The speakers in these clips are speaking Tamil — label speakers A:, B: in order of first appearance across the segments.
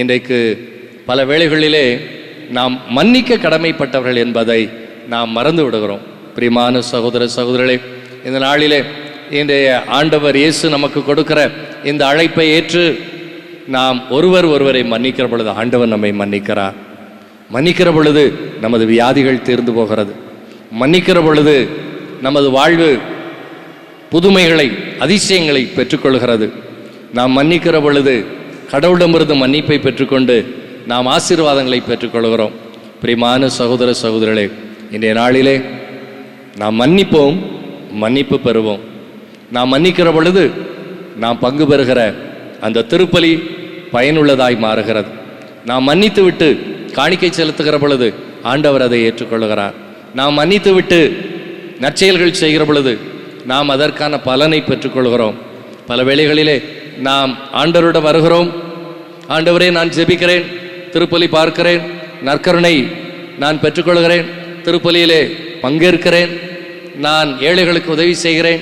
A: இன்றைக்கு பல வேளைகளிலே நாம் மன்னிக்க கடமைப்பட்டவர்கள் என்பதை நாம் மறந்து விடுகிறோம். பிரிமான சகோதர சகோதரர்களே இந்த நாளிலே இன்றைய ஆண்டவர் இயேசு நமக்கு கொடுக்கிற இந்த அழைப்பை ஏற்று நாம் ஒருவர் ஒருவரை மன்னிக்கிற பொழுது ஆண்டவர் நம்மை மன்னிக்கிறார். மன்னிக்கிற பொழுது நமது வியாதிகள் தீர்ந்து போகிறது. மன்னிக்கிற பொழுது நமது வாழ்வு புதுமைகளை அதிசயங்களை பெற்றுக்கொள்கிறது. நாம் மன்னிக்கிற பொழுது கடவுளிடமிருந்து மன்னிப்பை பெற்றுக்கொண்டு நாம் ஆசீர்வாதங்களை பெற்றுக்கொள்கிறோம். பிரிமான சகோதர சகோதரர்களே இன்றைய நாளிலே நாம் மன்னிப்போம் மன்னிப்பு பெறுவோம். நாம் மன்னிக்கிற பொழுது நாம் பங்கு பெறுகிற அந்த திருப்பலி பயனுள்ளதாய் மாறுகிறது. நாம் மன்னித்து விட்டு காணிக்கை செலுத்துகிற பொழுது ஆண்டவர் அதை ஏற்றுக்கொள்கிறார். நாம் மன்னித்து விட்டு நற்செயல்கள் செய்கிற பொழுது நாம் அதற்கான பலனை பெற்றுக்கொள்கிறோம். பல வேளைகளிலே நாம் ஆண்டவரோட வருகிறோம் ஆண்டவரே நான் ஜெபிக்கிறேன். திருப்பலி பார்க்கிறேன். நற்கருணை நான் பெற்றுக்கொள்கிறேன். திருப்பலியிலே பங்கேற்கிறேன். நான் ஏழைகளுக்கு உதவி செய்கிறேன்.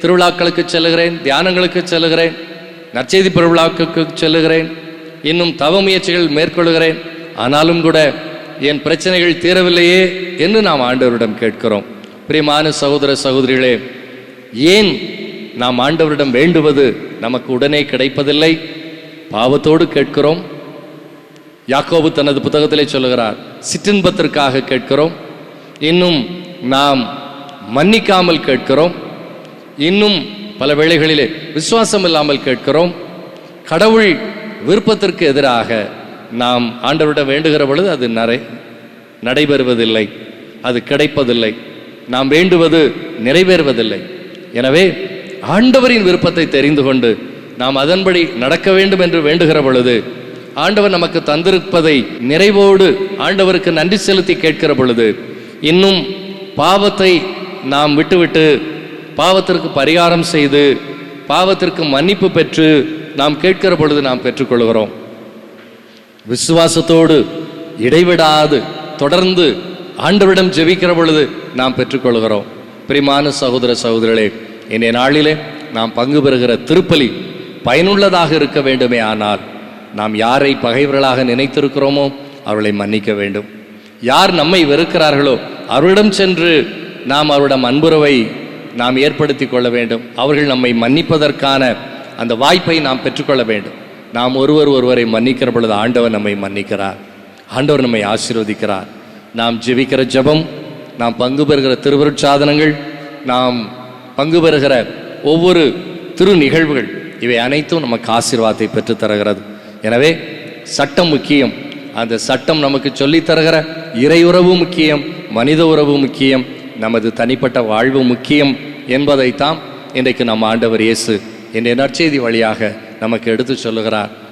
A: திருவிழாக்களுக்கு செல்லுகிறேன். தியானங்களுக்கு செல்லுகிறேன். நற்செய்தி பெருவிழாக்களுக்கு செல்லுகிறேன். இன்னும் தவ முயற்சிகள் மேற்கொள்கிறேன் ஆனாலும் கூட என் பிரச்சனைகள் தீரவில்லையே என்று நாம் ஆண்டவரிடம் கேட்கிறோம். பிரியமான சகோதர சகோதரிகளே ஏன் நாம் ஆண்டவரிடம் வேண்டுவது நமக்கு உடனே கிடைப்பதில்லை? பாவத்தோடு கேட்கிறோம். யாக்கோபு தனது புத்தகத்திலே சொல்லுகிறார் சிற்றின்பத்திற்காக கேட்கிறோம். இன்னும் நாம் மன்னிக்காமல் கேட்கிறோம். இன்னும் பல வேளைகளிலே விசுவாசம் இல்லாமல் கேட்கிறோம். கடவுள் விருப்பத்திற்கு எதிராக நாம் ஆண்டவரிடம் வேண்டுகிற பொழுது அது நிறை நடைபெறுவதில்லை. அது கிடைப்பதில்லை. நாம் வேண்டுவது நிறைவேறுவதில்லை. எனவே ஆண்டவரின் விருப்பத்தை தெரிந்து கொண்டு நாம் அதன்படி நடக்க வேண்டும் என்று வேண்டுகிற பொழுது ஆண்டவர் நமக்கு தந்திருப்பதை நிறைவோடு ஆண்டவருக்கு நன்றி செலுத்தி கேட்கிற பொழுது இன்னும் பாவத்தை நாம் விட்டுவிட்டு பாவத்திற்கு பரிகாரம் செய்து பாவத்திற்கு மன்னிப்பு பெற்று நாம் கேட்கிற பொழுது நாம் பெற்றுக்கொள்கிறோம். விசுவாசத்தோடு இடைவிடாது தொடர்ந்து ஆண்டவரிடம் ஜெபிக்கிற பொழுது நாம் பெற்றுக்கொள்கிறோம். பிரிமான சகோதர சகோதரர்களே இன்றைய நாளிலே நாம் பங்கு பெறுகிற திருப்பலி பயனுள்ளதாக இருக்க வேண்டுமே ஆனால் நாம் யாரை பகைவர்களாக நினைத்திருக்கிறோமோ அவர்களை மன்னிக்க வேண்டும். யார் நம்மை வெறுக்கிறார்களோ அவரிடம் சென்று நாம் அவரிடம் அன்புறவை நாம் ஏற்படுத்தி கொள்ள வேண்டும். அவர்கள் நம்மை மன்னிப்பதற்கான அந்த வாய்ப்பை நாம் பெற்றுக்கொள்ள வேண்டும். நாம் ஒருவர் ஒருவரை மன்னிக்கிற பொழுது ஆண்டவர் நம்மை மன்னிக்கிறார். ஆண்டவர் நம்மை ஆசீர்வதிக்கிறார். நாம் ஜெபிக்கிற ஜெபம் நாம் பங்கு பெறுகிற திருவருட்சாதனங்கள் நாம் பங்கு பெறுகிற ஒவ்வொரு திரு நிகழ்வுகள் இவை அனைத்தும் நமக்கு ஆசீர்வாதத்தை பெற்றுத் தருகிறது. எனவே சட்டம் முக்கியம். அந்த சட்டம் நமக்கு சொல்லித் தருகிற இறையுறவு முக்கியம் மனித உறவு முக்கியம் நமது தனிப்பட்ட வாழ்வு முக்கியம் என்பதைத்தான் இன்றைக்கு நம் ஆண்டவர் இயேசு இன்றைய நற்செய்தி வழியாக நமக்கு எடுத்து சொல்லுகிறார்.